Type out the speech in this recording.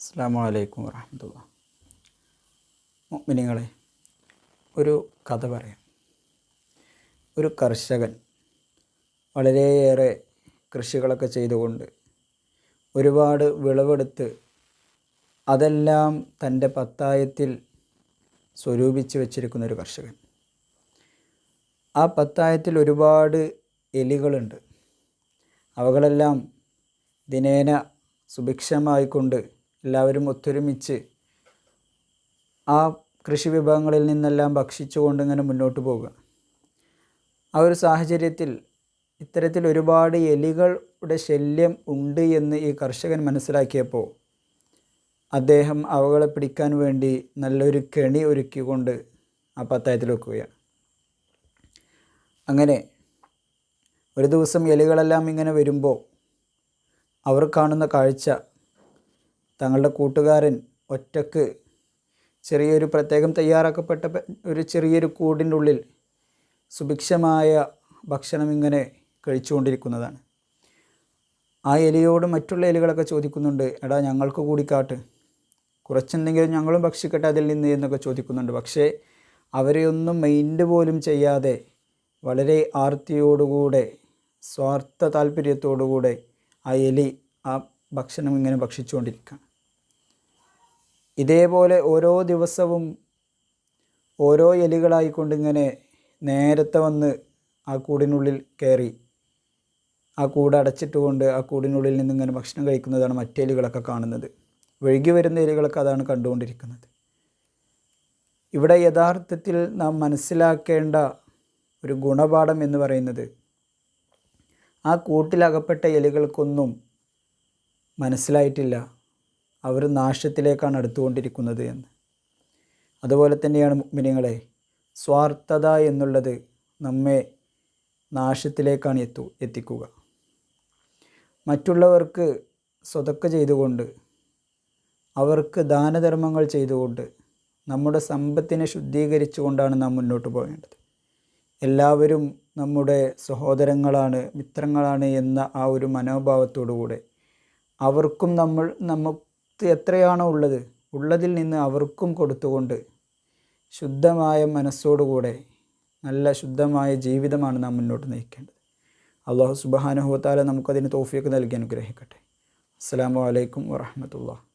അസ്സാം വലൈക്കും മിനിങ്ങളെ ഒരു കഥ പറയാം. ഒരു കർഷകൻ വളരെയേറെ കൃഷികളൊക്കെ ചെയ്തുകൊണ്ട് ഒരുപാട് വിളവെടുത്ത് അതെല്ലാം തന്റെ പത്തായത്തിൽ സ്വരൂപിച്ച് വച്ചിരിക്കുന്ന ഒരു കർഷകൻ. ആ പത്തായത്തിൽ ഒരുപാട് എലികളുണ്ട്. അവകളെല്ലാം ദിനേന സുഭിക്ഷമായിക്കൊണ്ട് എല്ലാവരും ഒത്തൊരുമിച്ച് ആ കൃഷി വിഭവങ്ങളിൽ നിന്നെല്ലാം ഭക്ഷിച്ചുകൊണ്ട് ഇങ്ങനെ മുന്നോട്ട് പോകുക ആ ഒരു സാഹചര്യത്തിൽ ഇത്തരത്തിൽ ഒരുപാട് എലികളുടെ ശല്യം ഉണ്ട് എന്ന് ഈ കർഷകൻ മനസ്സിലാക്കിയപ്പോൾ അദ്ദേഹം അവകളെ പിടിക്കാൻ വേണ്ടി നല്ലൊരു കെണി ഒരുക്കിക്കൊണ്ട് ആ പത്തായത്തിൽ വെക്കുകയാണ്. അങ്ങനെ ഒരു ദിവസം എലികളെല്ലാം ഇങ്ങനെ വരുമ്പോൾ അവർ കാണുന്ന കാഴ്ച തങ്ങളുടെ കൂട്ടുകാരൻ ഒറ്റയ്ക്ക് ചെറിയൊരു പ്രത്യേകം തയ്യാറാക്കപ്പെട്ട ഒരു ചെറിയൊരു കൂടിന്റെ ഉള്ളിൽ സുഭിക്ഷമായ ഭക്ഷണം ഇങ്ങനെ കഴിച്ചുകൊണ്ടിരിക്കുന്നതാണ്. ആ എലിയോട് മറ്റുള്ള എലികളൊക്കെ ചോദിക്കുന്നുണ്ട് എടാ ഞങ്ങൾക്ക് കൂടി കാട്ട് കുറച്ചെന്തെങ്കിലും ഞങ്ങളും ഭക്ഷിക്കട്ടെ അതിൽ നിന്ന് എന്നൊക്കെ ചോദിക്കുന്നുണ്ട്. പക്ഷേ അവരെ ഒന്നും മൈൻഡ് പോലും ചെയ്യാതെ വളരെ ആർത്തിയോടുകൂടെ സ്വാർത്ഥ താല്പര്യത്തോടുകൂടെ ആ എലി ആ ഭക്ഷണം ഇങ്ങനെ ഭക്ഷിച്ചുകൊണ്ടിരിക്കുകയാണ്. ഇതേപോലെ ഓരോ ദിവസവും ഓരോ എലികളായിക്കൊണ്ട് ഇങ്ങനെ നേരത്തെ വന്ന് ആ കൂടിനുള്ളിൽ കയറി ആ കൂട് അടച്ചിട്ടുകൊണ്ട് ആ കൂടിനുള്ളിൽ നിന്ന് ഇങ്ങനെ ഭക്ഷണം കഴിക്കുന്നതാണ് മറ്റു എലികളൊക്കെ കാണുന്നത്. ഒഴുകി വരുന്ന എലികളൊക്കെ അതാണ് കണ്ടുകൊണ്ടിരിക്കുന്നത്. ഇവിടെ യഥാർത്ഥത്തിൽ നാം മനസ്സിലാക്കേണ്ട ഒരു ഗുണപാഠം എന്ന് പറയുന്നത് ആ കൂട്ടിലകപ്പെട്ട എലികൾക്കൊന്നും മനസ്സിലായിട്ടില്ല. അവർ നാശത്തിലേക്കാണ് അടുത്തുകൊണ്ടിരിക്കുന്നത് എന്ന്. അതുപോലെ തന്നെയാണ് മുഗ്മിനിങ്ങളെ സ്വാർത്ഥത എന്നുള്ളത് നമ്മെ നാശത്തിലേക്കാണ് എത്തു എത്തിക്കുക. മറ്റുള്ളവർക്ക് സ്വതക്ക ചെയ്തുകൊണ്ട് അവർക്ക് ദാനധർമ്മങ്ങൾ ചെയ്തുകൊണ്ട് നമ്മുടെ സമ്പത്തിനെ ശുദ്ധീകരിച്ചുകൊണ്ടാണ് നാം മുന്നോട്ട് പോകേണ്ടത്. എല്ലാവരും നമ്മുടെ സഹോദരങ്ങളാണ് മിത്രങ്ങളാണ് എന്ന ആ ഒരു മനോഭാവത്തോടു കൂടെ അവർക്കും നമ്മൾ നമുക്ക് എത്രയാണോ ഉള്ളത് ഉള്ളതിൽ നിന്ന് അവർക്കും കൊടുത്തുകൊണ്ട് ശുദ്ധമായ മനസ്സോടുകൂടെ നല്ല ശുദ്ധമായ ജീവിതമാണ് നാം മുന്നോട്ട് നയിക്കേണ്ടത്. അള്ളാഹു സുബാനുഹോത്താല നമുക്കതിന് തോഫിയൊക്കെ നൽകി അനുഗ്രഹിക്കട്ടെ. അസ്സാം വലൈക്കും വാഹമത്തുള്ള